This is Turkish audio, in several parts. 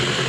you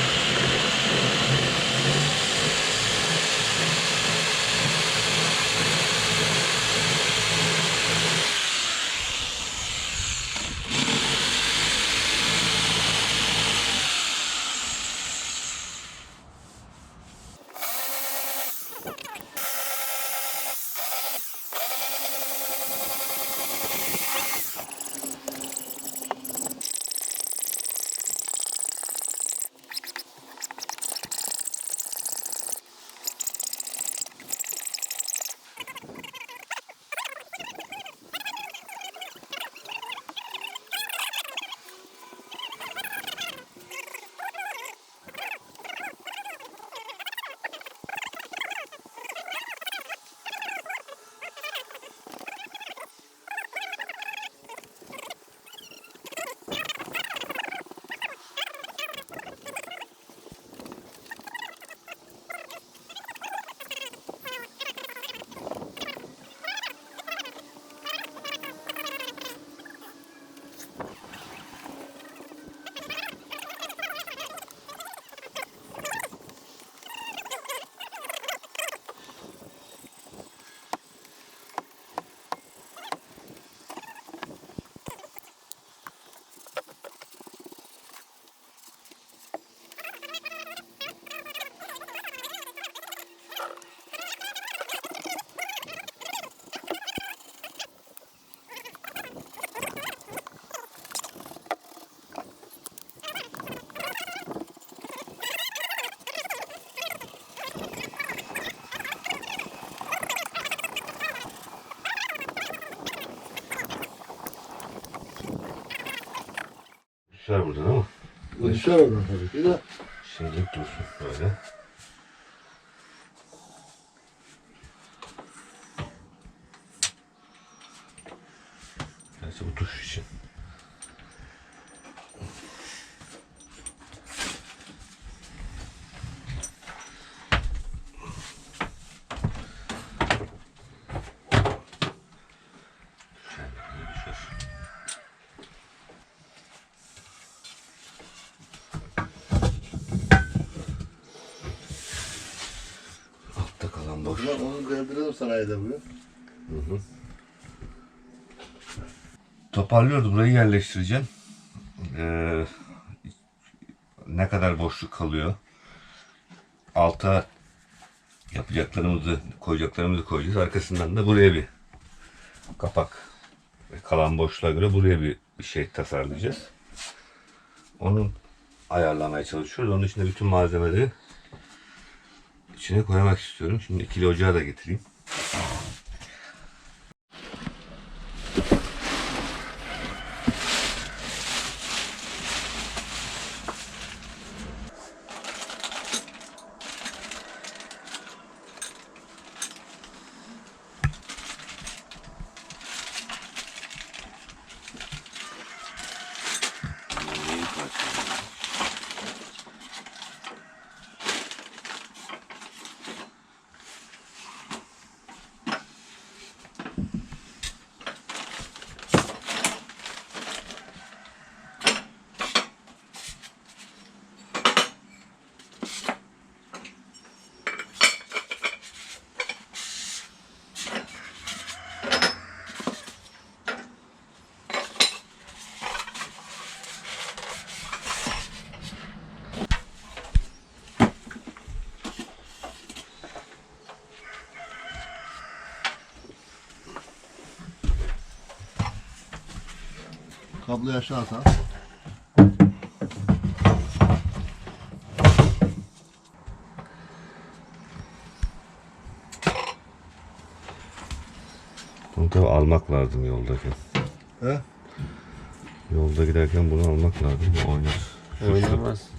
Düşer buradan ama Düşer oradan tabii ki de. şimdilik dursun böyle. Neyse bu tuş için. Düşer. Altta kalan boş. Ulan onu deldirelim sanayide bugün. Toparlıyordu. Burayı yerleştireceğim. Ee, ne kadar boşluk kalıyor. Alta yapacaklarımızı, koyacaklarımızı koyacağız. Arkasından da buraya bir kapak ve kalan boşluğa göre buraya bir, bir şey tasarlayacağız. Onu ayarlamaya çalışıyoruz. Onun için de bütün malzemeleri içine koymak istiyorum. Şimdi ikili ocağı da getireyim. Kabloyu aşağı at ha. Bunu tabi almak lazım yoldaki. He? Yolda giderken bunu almak lazım. Bu oynar. Oynamaz.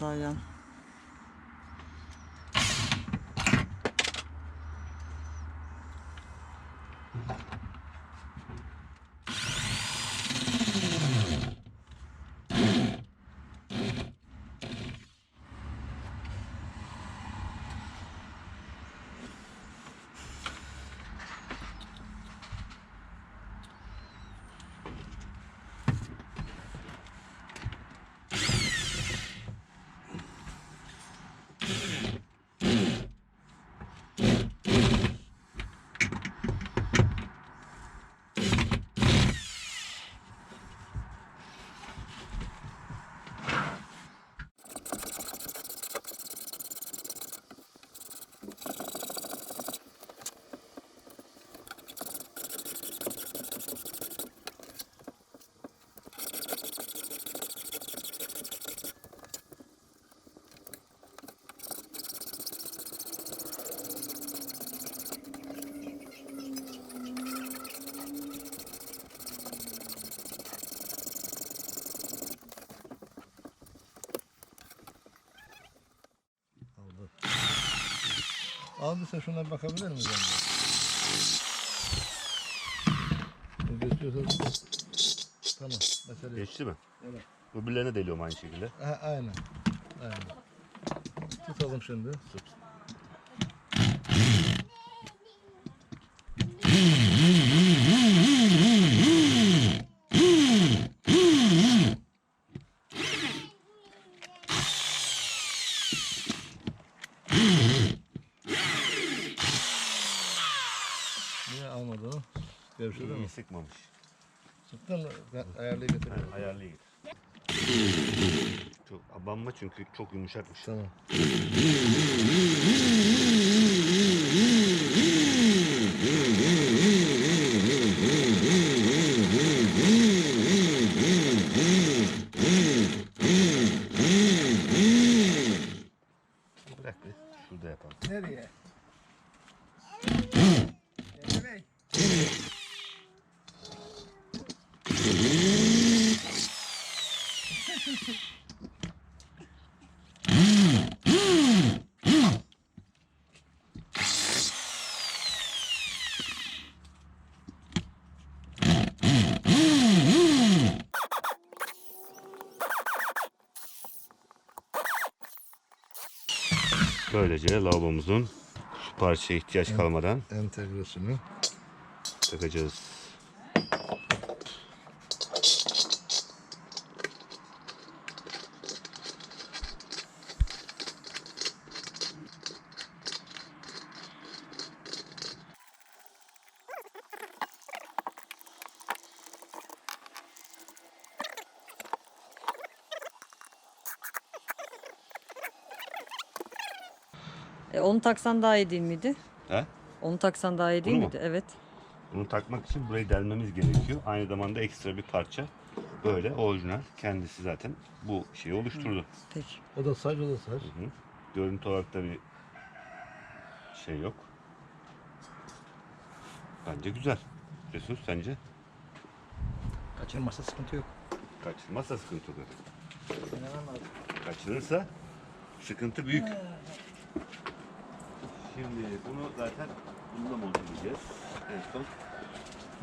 Az daha sen şuna bakabilir misin? Gösteriyorsan tamam. Mesele yok. Geçti mi? Evet. Öbürlerine deliyorum aynı şekilde. Ha, aynen. Aynen. Tutalım şimdi. Niye almadı onu? Gevşedi mi? İyi sıkmamış. Sıktın mı? Ben ayarlayı getiriyorum. Ayarlayın. Çok abanma çünkü çok yumuşakmış. Tamam. Bırak bir. Şurada yapalım. Nereye? Böylece lavabomuzun şu parçaya ihtiyaç kalmadan Entegresini. takacağız. E, onu taksan daha iyi değil miydi? He? Onu taksan daha iyi değil Bunu mu? miydi? Evet. Bunu takmak için burayı delmemiz gerekiyor. Aynı zamanda ekstra bir parça. Böyle orijinal. Kendisi zaten bu şeyi oluşturdu. Peki. O da saç, o da saç. Hı hı. Görüntü olarak da bir şey yok. Bence güzel. Cesur sence? Kaçırmazsa sıkıntı yok. Kaçırmazsa sıkıntı olur. Kaçırırsa sıkıntı büyük. Şimdi bunu zaten bununla monteleyeceğiz en son.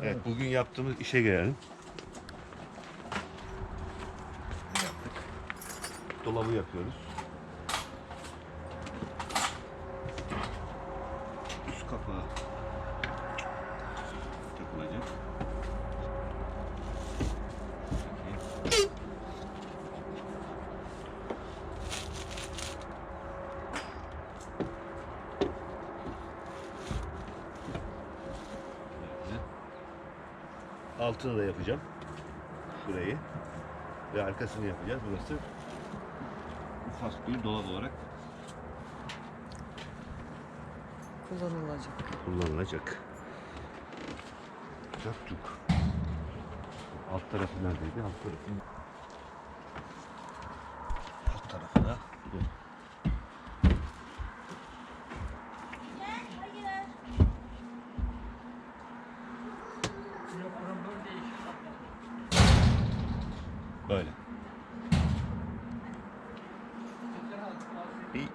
Evet bugün yaptığımız işe gelelim. Dolabı yapıyoruz. Altını da yapacağım. Şurayı. Ve arkasını yapacağız. Burası ufak bir dolap olarak Kullanılacak. kullanılacak. Çakçuk. Alt tarafı neredeydi? Alt tarafı. Alt tarafı da bu. Böyle. Bir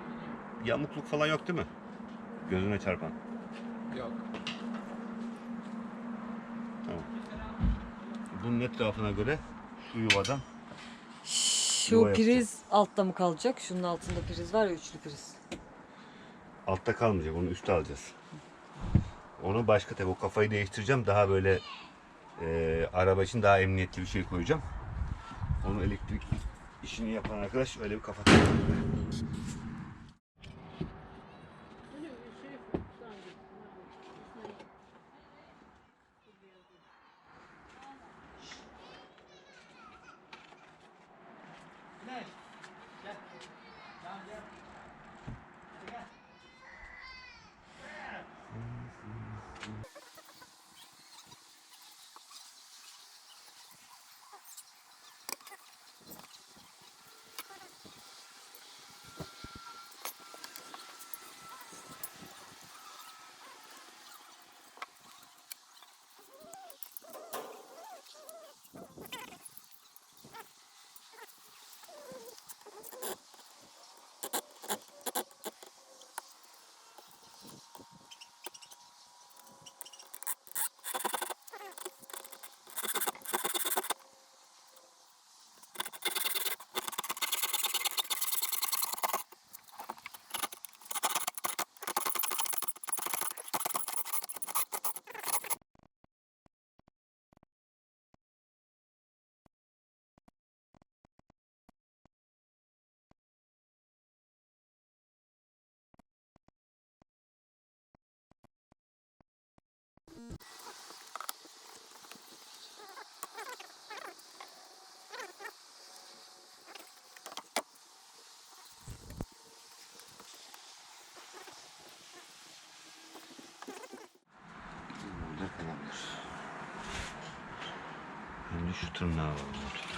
yamukluk falan yok değil mi? Gözüne çarpan. Yok. Tamam. Bunun etrafına göre şu yuvadan Şu Yuva priz altta mı kalacak? Şunun altında priz var ya üçlü priz. altta kalmayacak. Onu üste alacağız. Onu başka tabi o kafayı değiştireceğim. Daha böyle e, araba için daha emniyetli bir şey koyacağım. Onu elektrik işini yapan arkadaş öyle bir kafa takıyor. Şu tırnağı var.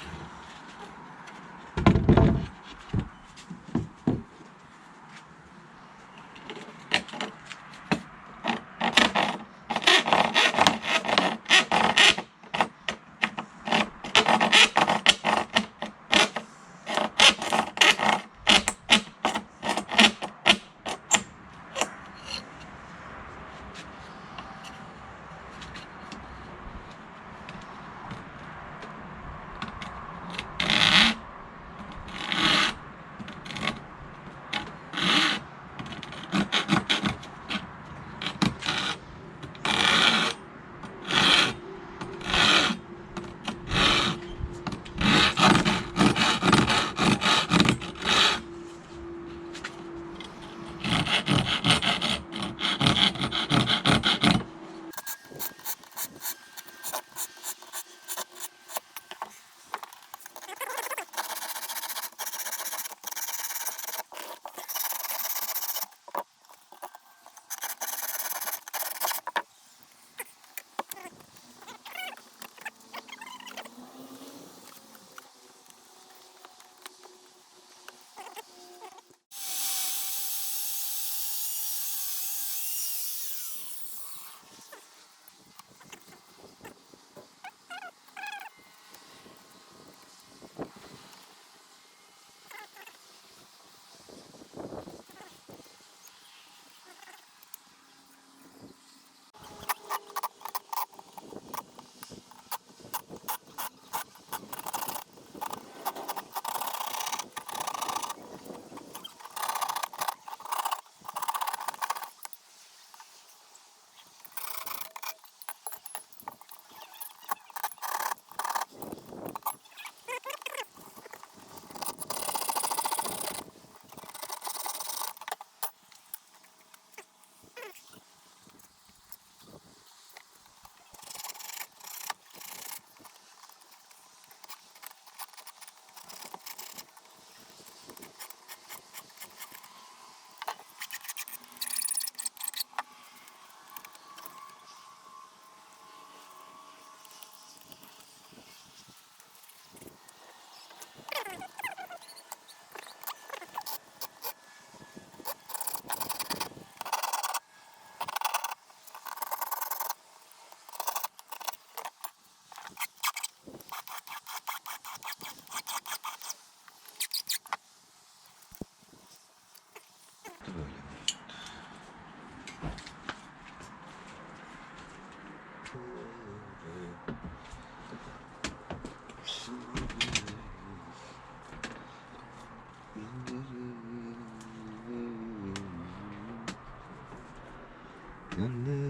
연애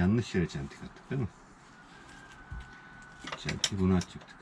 Yanlış yere çentik attık değil mi? Çentiği bunu atacaktık.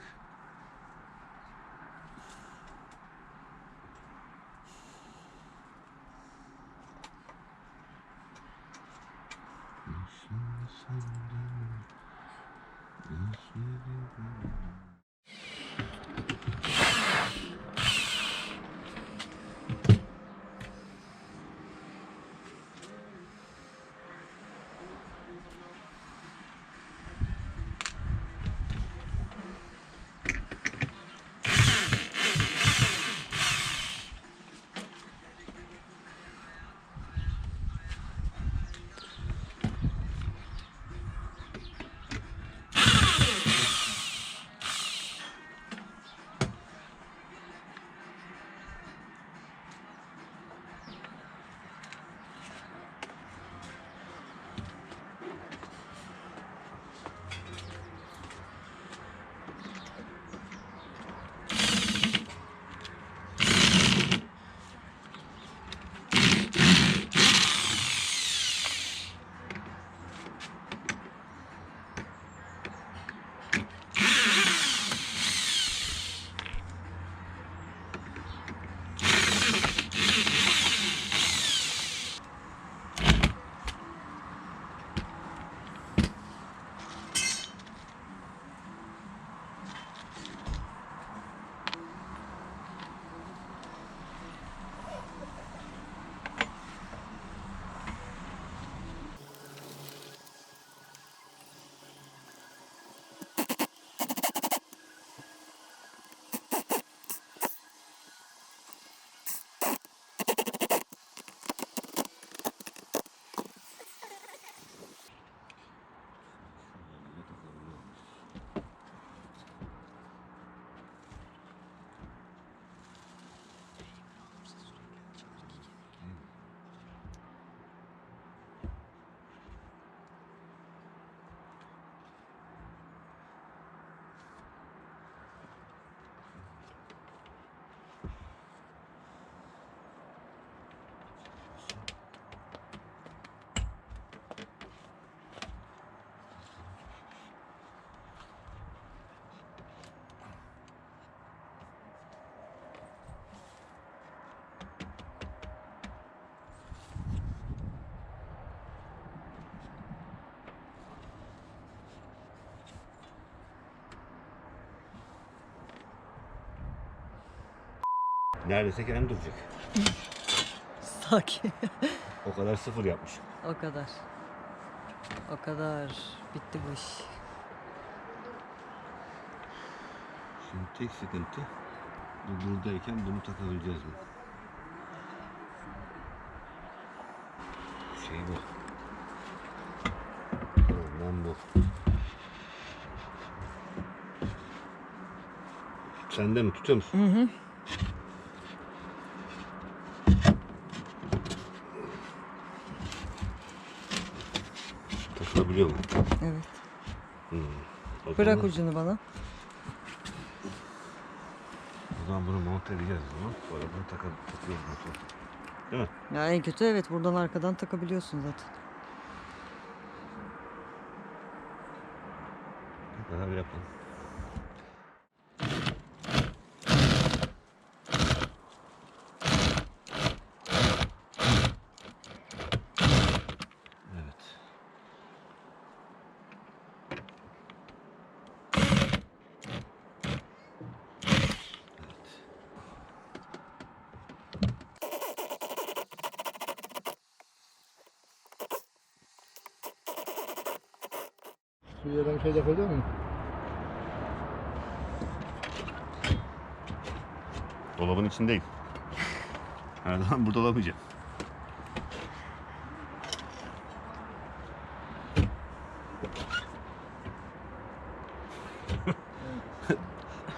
Neredeyse kendi duracak. Sakin. O kadar sıfır yapmış. o kadar. O kadar. Bitti bu iş. Şimdi tek sıkıntı bu buradayken bunu takabileceğiz mi? Şey bu. Problem bu. Sende mi tutuyor musun? Hı hı. Mu? Evet. O Bırak zaman, ucunu bana. O zaman bunu monte edeceğiz o zaman. Sonra bunu takıp takıyoruz motor. Değil mi? Ya en kötü evet buradan arkadan takabiliyorsun zaten. Beraber yapalım. Evet. Suya da bir şey de koyuyor mu? Dolabın içindeyim. Her zaman burada olamayacağım.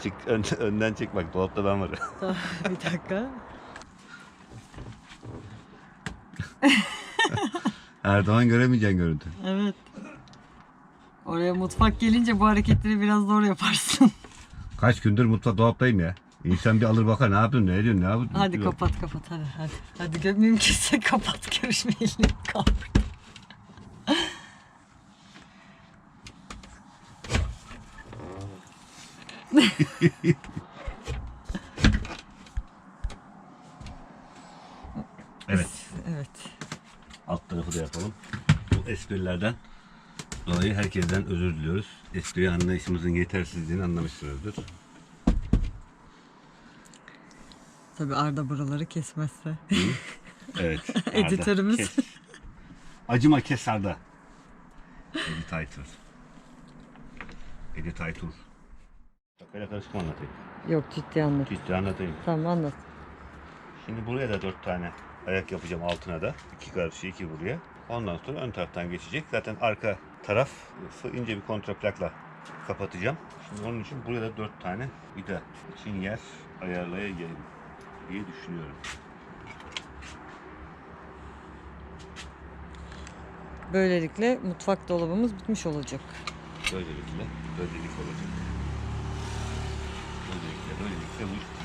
Çık ön- önden çek bak dolapta ben varım. Tamam, bir dakika. Erdoğan göremeyeceğin görüntü. Evet. Oraya mutfak gelince bu hareketleri biraz zor yaparsın. Kaç gündür mutfak dolaptayım ya. İnsan bir alır bakar ne yapıyorsun ne ediyorsun ne yapıyorsun. hadi Yok. kapat kapat hadi hadi. Hadi gö- mümkünse kapat görüşmeyelim. Burada. Evet. Evet. Alt tarafı da yapalım. Bu esprilerden dolayı herkesten özür diliyoruz. Espri anlayışımızın yetersizliğini anlamışsınızdır. Tabii Arda buraları kesmezse. Evet. Arda, Editörümüz. kes. Acıma kes Arda. Editor. Editor. Şakayla karışık mı anlatayım? Yok ciddi anlat. Ciddi anlatayım. Tamam anlat. Şimdi buraya da dört tane ayak yapacağım altına da. iki karşı iki buraya. Ondan sonra ön taraftan geçecek. Zaten arka taraf ince bir kontraplakla kapatacağım. Şimdi onun için buraya da dört tane vida için yer ayarlayayım diye düşünüyorum. Böylelikle mutfak dolabımız bitmiş olacak. Böylelikle böylelik olacak. Böylelikle böylelikle bu iş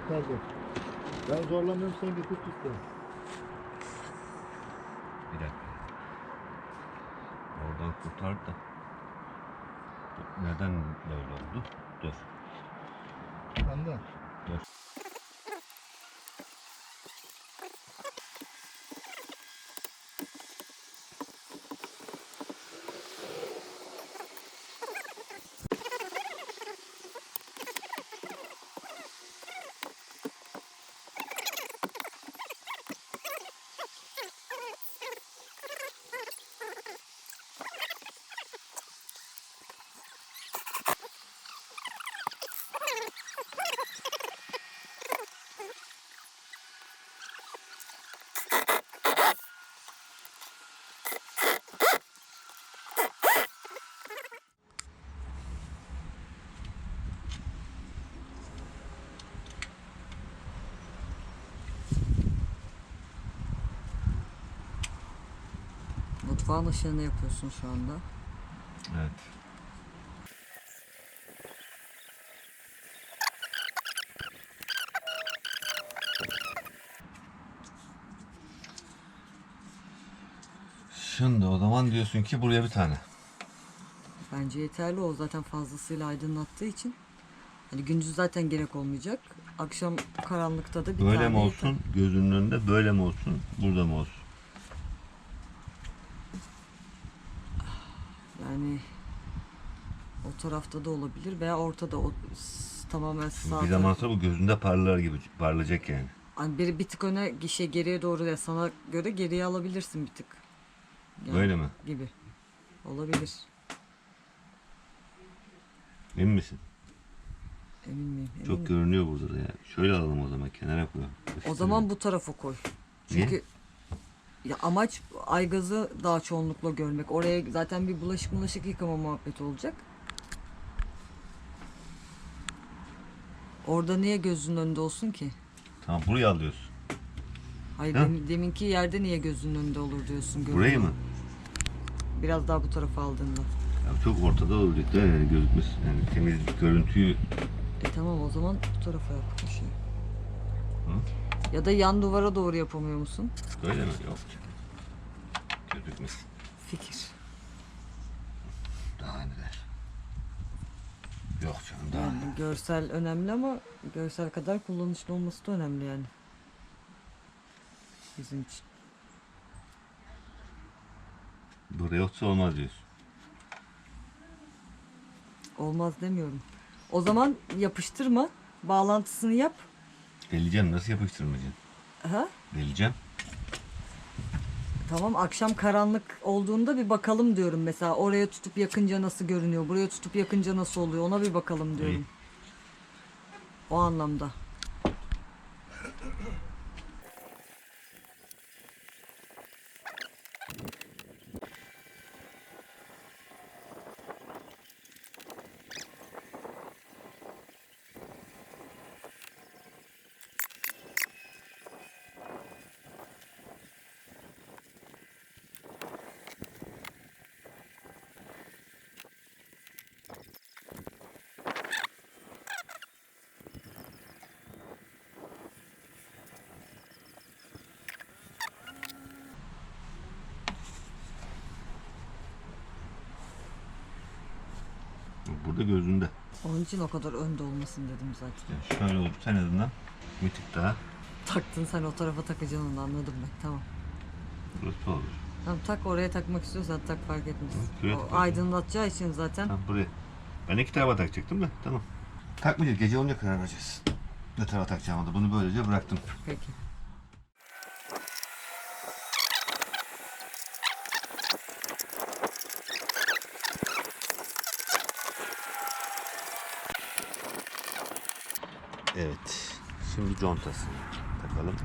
kurtardı. Ben zorlamıyorum sen getir tut da. Bir dakika. Oradan kurtardı da. Neden böyle oldu? Dur. Anla. Mutfağın ışığını yapıyorsun şu anda. Evet. Şimdi o zaman diyorsun ki buraya bir tane. Bence yeterli o zaten fazlasıyla aydınlattığı için. Hani gündüz zaten gerek olmayacak. Akşam karanlıkta da bir Böyle tane mi yeter. olsun gözünün önünde böyle mi olsun burada mı olsun? Yani o tarafta da olabilir veya ortada o tamamen sağ bir zaman sonra bu gözünde parlar gibi parlayacak yani. Hani biri bir tık öne şey geriye doğru ya sana göre geriye alabilirsin bir tık. Yani Böyle mi? Gibi. Olabilir. Emin misin? Emin miyim? Çok Eminim. görünüyor burada da ya. Şöyle alalım o zaman kenara koyalım. O zaman bu tarafa koy. Çünkü ya amaç aygazı daha çoğunlukla görmek. Oraya zaten bir bulaşık bulaşık yıkama muhabbeti olacak. Orada niye gözünün önünde olsun ki? Tamam buraya alıyorsun. Hayır Ha? demin- deminki yerde niye gözünün önünde olur diyorsun. görünüyor. Burayı mı? Biraz daha bu tarafa aldığında. Ya çok ortada olacak da yani gözükmesi. Yani temiz görüntüyü E tamam o zaman bu tarafa yap bu şeyi. Ya da yan duvara doğru yapamıyor musun? böyle mi? Yok. Gözükmesin. Fikir. Daha neler. Yok canım daha. Yani görsel önemli ama görsel kadar kullanışlı olması da önemli yani. Bizim için. Buraya yoksa olmaz diyorsun. Olmaz demiyorum. O zaman yapıştırma. Bağlantısını yap. Deleyeceğim. Nasıl yapıştırmayacaksın? Ha? Deleyeceğim. Tamam akşam karanlık olduğunda bir bakalım diyorum mesela. Oraya tutup yakınca nasıl görünüyor? Buraya tutup yakınca nasıl oluyor? Ona bir bakalım diyorum. İyi. O anlamda. Burada gözünde. Onun için o kadar önde olmasın dedim zaten. Yani şöyle olursa en azından bir tık daha Taktın sen o tarafa takacaksın onu anladım ben. Tamam. burası olur. Tamam tak oraya takmak istiyorsan tak fark etmez. şuraya O aydınlatacağı için zaten. Tamam buraya. Ben iki tarafa takacaktım da tamam. Takmayacağız. Gece olunca karar vereceğiz. Ne tarafa takacağımı da bunu böylece bıraktım. Peki. Evet. Şimdi contasını takalım.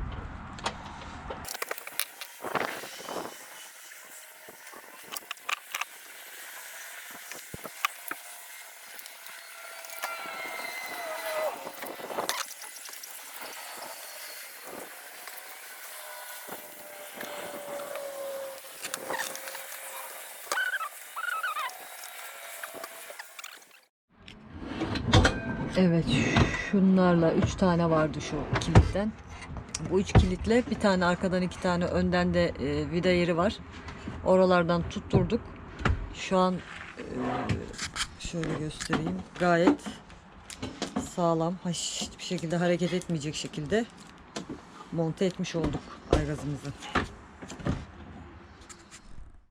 Evet şunlarla üç tane vardı şu kilitten. Bu üç kilitle bir tane arkadan iki tane önden de e, vida yeri var. Oralardan tutturduk. Şu an e, şöyle göstereyim. Gayet sağlam. Hiçbir şekilde hareket etmeyecek şekilde monte etmiş olduk aygazımızı.